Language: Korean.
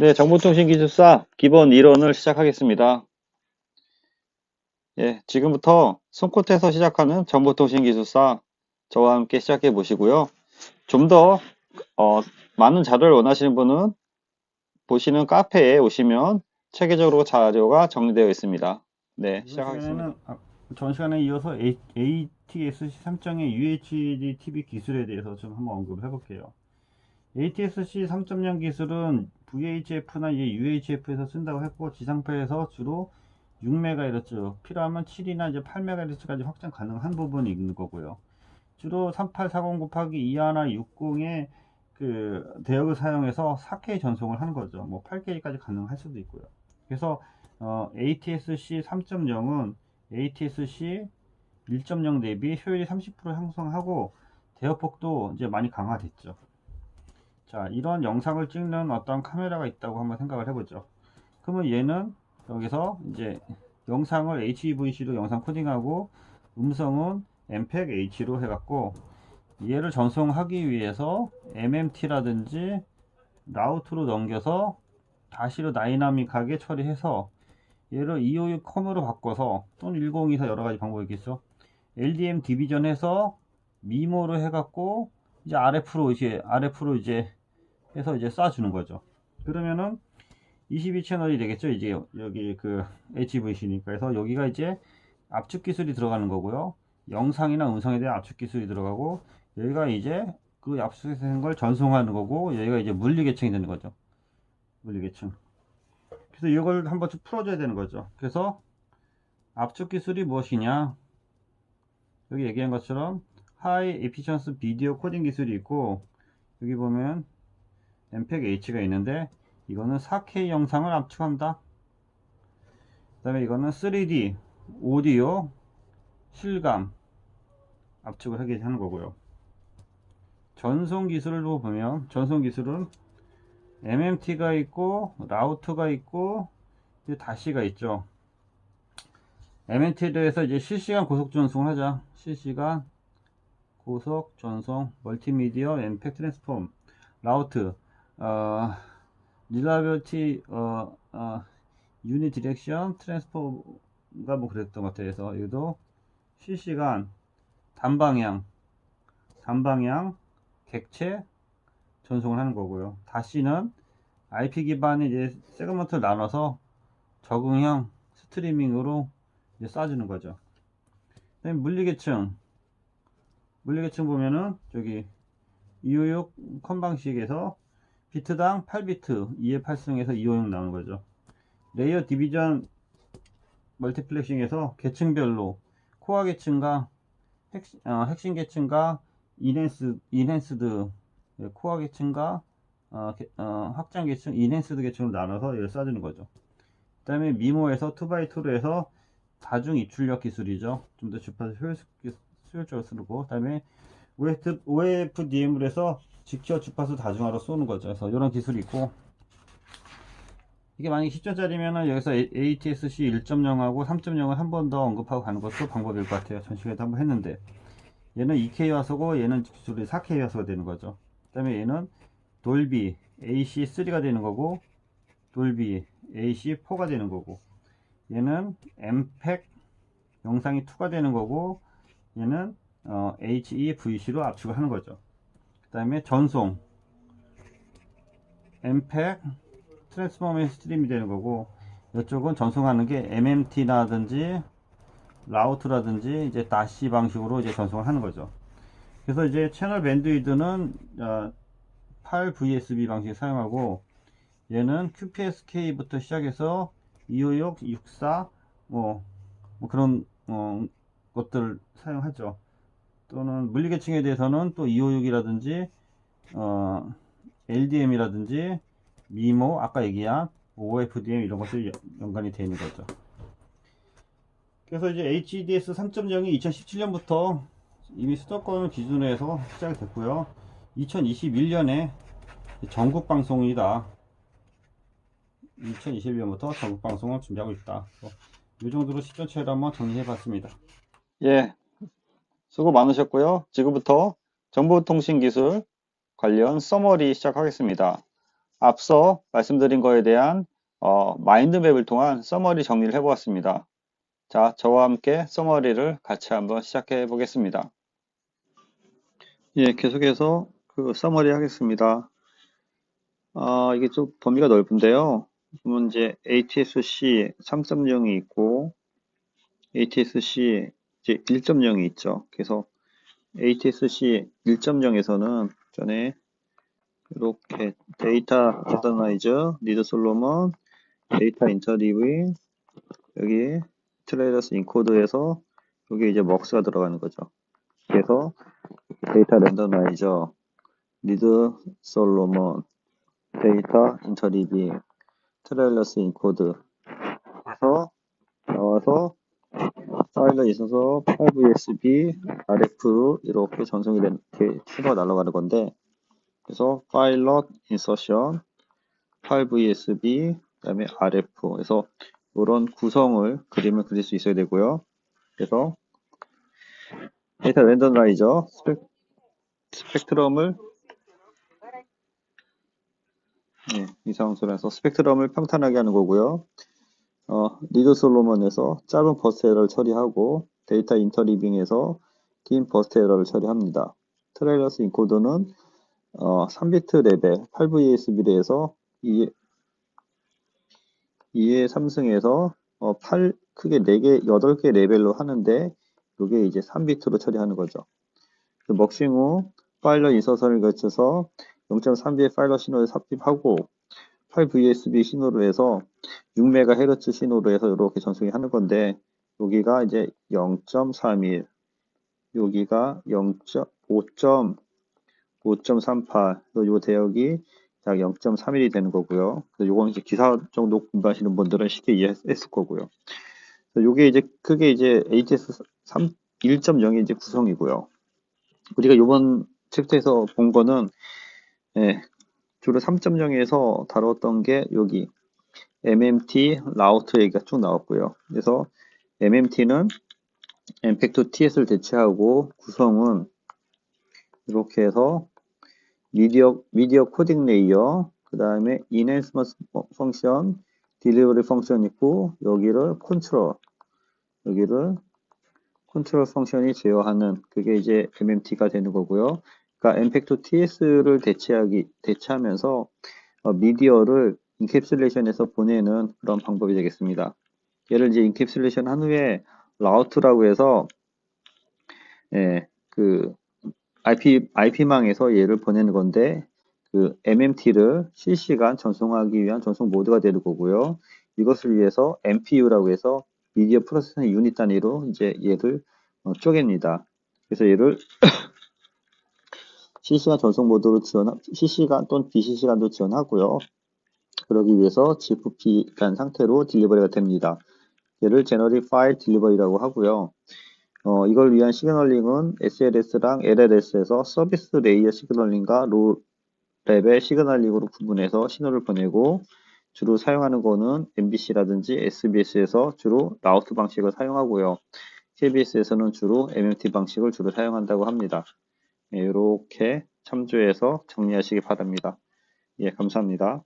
네, 정보통신기술사 기본 이론을 시작하겠습니다. 예, 지금부터 손코트에서 시작하는 정보통신기술사 저와 함께 시작해 보시고요. 좀더 어, 많은 자료를 원하시는 분은 보시는 카페에 오시면 체계적으로 자료가 정리되어 있습니다. 네, 시작하겠습니다. 시간에는 아, 전 시간에 이어서 ATSC 3.0의 UHD TV 기술에 대해서 좀 한번 언급을 해볼게요. ATSC 3.0 기술은 VHF나 UHF에서 쓴다고 했고 지상파에서 주로 6MHz 필요하면 7이나 이제 8MHz까지 확장 가능한 부분이 있는 거고요. 주로 38409 곱하기 2하나 60의 그 대역을 사용해서 4K 전송을 하는 거죠. 뭐 8K까지 가능할 수도 있고요. 그래서 어, ATSC 3.0은 ATSC 1.0 대비 효율이 30% 향상하고 대역폭도 이제 많이 강화됐죠. 자, 이런 영상을 찍는 어떤 카메라가 있다고 한번 생각을 해보죠. 그러면 얘는 여기서 이제 영상을 HEVC로 영상 코딩하고 음성은 MPEG-H로 해갖고 얘를 전송하기 위해서 MMT라든지 라우트로 넘겨서 다시로 다이나믹하게 처리해서 얘를 256 컴으로 바꿔서 또는 1024 여러가지 방법이 있겠죠 LDM 디비전 해서 미모로 해갖고 이제 RF로 이제 RF로 이제 해서 이제 쏴주는 거죠. 그러면은 22채널이 되겠죠? 이제 여기 그 HVC니까. 해서 여기가 이제 압축 기술이 들어가는 거고요. 영상이나 음성에 대한 압축 기술이 들어가고 여기가 이제 그 압축된 걸 전송하는 거고 여기가 이제 물리 계층이 되는 거죠. 물리 계층. 그래서 이걸 한번 좀 풀어줘야 되는 거죠. 그래서 압축 기술이 무엇이냐? 여기 얘기한 것처럼 하이 에피션스 비디오 코딩 기술이 있고 여기 보면 MPEG H가 있는데 이거는 4K 영상을 압축한다. 그 다음에 이거는 3D 오디오 실감 압축을 하게 하는 거고요. 전송 기술로 보면 전송 기술은 MMT가 있고 라우트가 있고 다시가 있죠. MMT에 대해서 이제 실시간 고속 전송을 하자. 실시간 고속 전송 멀티미디어 엠팩 트랜스폼 라우트 어, 릴라빌티 어, 어, 유닛 디렉션 트랜스포가 뭐 그랬던 것 같아요. 그래서 이것도 실시간 단방향 단방향 객체 전송을 하는 거고요. 다시는 IP 기반의 이제 세그먼트를 나눠서 적응형 스트리밍으로 이제 쏴주는 거죠. 그다음에 물리계층. 물리계층 보면은 저기 256컴 방식에서 비트당 8비트 2의 8승에서 256 나오는 거죠 레이어 디비전 멀티플렉싱에서 계층별로 코어 계층과 핵, 어, 핵심 계층과 이넨스, 이넨스드 코어 계층과 어, 어, 확장 계층, 이넨스드 계층으로 나눠서 이걸 쏴주는 거죠. 그 다음에 미모에서 2x2로 해서 다중 입출력 기술이죠. 좀 더 주파수 효율적으로 쓰고, 그 다음에 OFDM으로 해서 직접 주파수 다중화로 쏘는 거죠. 그래서 이런 기술이 있고, 이게 만약에 10점짜리면은 여기서 ATSC 1.0하고 3.0을 한 번 더 언급하고 가는 것도 방법일 것 같아요. 전 시간에도 한번 했는데. 얘는 2K 화소고 얘는 기술이 4K 화소가 되는 거죠. 그 다음에 얘는 돌비 AC3가 되는 거고, 돌비 AC4가 되는 거고, 얘는 MPEG 영상이 2가 되는 거고, 얘는 어, HEVC로 압축을 하는 거죠. 그 다음에 전송 MPEG 트랜스포머의 스트림이 되는 거고 이쪽은 전송하는 게 MMT라든지 라우트라든지 이제 다시 방식으로 이제 전송을 하는 거죠. 그래서 이제 채널 밴드위드는 8VSB 방식 사용하고 얘는 QPSK부터 시작해서 256, 64, 뭐, 뭐 그런 어, 것들 사용하죠. 또는 물리계층에 대해서는 또 256이라든지 어, LDM이라든지 미모 아까 얘기한 OFDM 이런 것들이 연관이 되어 있는 거죠. 그래서 이제 HDS 3.0이 2017년부터 이미 수도권을 기준으로 해서 시작이 됐고요. 2021년에 전국 방송이다. 2021년부터 전국 방송을 준비하고 있다. 이 정도로 시전체를 한번 정리해 봤습니다. 예, 수고 많으셨고요. 지금부터 정보통신기술 관련 서머리 시작하겠습니다. 앞서 말씀드린 거에 대한 어, 마인드맵을 통한 서머리 정리를 해보았습니다. 자, 저와 함께 서머리를 같이 한번 시작해 보겠습니다. 예, 계속해서 그 서머리 하겠습니다. 아, 이게 좀 범위가 넓은데요. 이제 ATSC 3.0이 있고 ATSC 이제 1.0이 있죠. 그래서 ATSC 1.0에서는 전에 이렇게 데이터 레더나이저, 리드 솔로몬, 데이터 인터리빙, 여기 트레이더스 인코드에서 여기 이제 먹스가 들어가는 거죠. 그래서 데이터 렌더나이저, 리드 솔로몬, 데이터 인터리빙, 트레일러스 인코드 해서 나와서 파일러 있어서 5ESB, RF로 이렇게 전송이 된, 이렇게 추가가 날아가는 건데 그래서 파일럿 인서션 5ESB 그다음에 RF 그래서 이런 구성을 그림을 그릴 수 있어야 되고요. 그래서 데이터 랜덤라이저 스펙, 스펙트럼을 네, 이상 소리에서 스펙트럼을 평탄하게 하는 거고요. 어, 리드 솔로몬에서 짧은 버스트 에러를 처리하고 데이터 인터리빙에서 긴 버스트 에러를 처리합니다. 트레일러스 인코더는 어, 3비트 레벨 8VSB에서 2, 2의 3승에서 어, 8 크게 4개, 8개 레벨로 하는데 이게 이제 3비트로 처리하는 거죠. 그 먹싱 후 파일럿 인서선을 거쳐서 0.3B의 파일럿 신호를 삽입하고 8VSB 신호로 해서 6MHz 신호로 해서 이렇게 전송이 하는 건데 여기가 이제 0.31 여기가 0.5. 5.38, 요 대역이 약 0.31이 되는 거고요. 요건 이제 기사 정도 공부하시는 분들은 쉽게 이해했을 거고요. 요게 이제 크게 이제 ATS 3 1.0의 이제 구성이고요. 우리가 요번 챕터에서 본 거는 예, 주로 3.0에서 다뤘던 게 여기 MMT 라우터 얘기가 쭉 나왔고요. 그래서 MMT는 엠팩트 TS를 대체하고 구성은 이렇게 해서 미디어, 미디어 코딩 레이어, 그 다음에 enhancement 펑션, 딜리버리 펑션 있고, 여기를 컨트롤, 여기를 컨트롤 펑션이 제어하는, 그게 이제 MMT가 되는 거고요. 그러니까 엠팩트 TS를 대체하기, 대체하면서, 어, 미디어를 인캡슐레이션에서 보내는 그런 방법이 되겠습니다. 얘를 이제 인캡슐레이션 한 후에 라우트라고 해서, 예, 그, IP, IP망에서 얘를 보내는 건데, 그 MMT를 실시간 전송하기 위한 전송 모드가 되는 거고요. 이것을 위해서 MPU라고 해서 미디어 프로세싱 유닛 단위로 이제 얘를 어, 쪼갭니다. 그래서 얘를 실시간 전송 모드로 지원, 실시간 또는 비실시간도 지원하고요. 그러기 위해서 GFP라는 상태로 딜리버리가 됩니다. 얘를 제너리 파일 딜리버리라고 하고요. 어, 이걸 위한 시그널링은 SLS랑 LLS에서 서비스 레이어 시그널링과 로 랩의 시그널링으로 구분해서 신호를 보내고 주로 사용하는 거는 MBC라든지 SBS에서 주로 라우트 방식을 사용하고요. KBS에서는 주로 MMT 방식을 주로 사용한다고 합니다. 네, 이렇게 참조해서 정리하시기 바랍니다. 예, 감사합니다.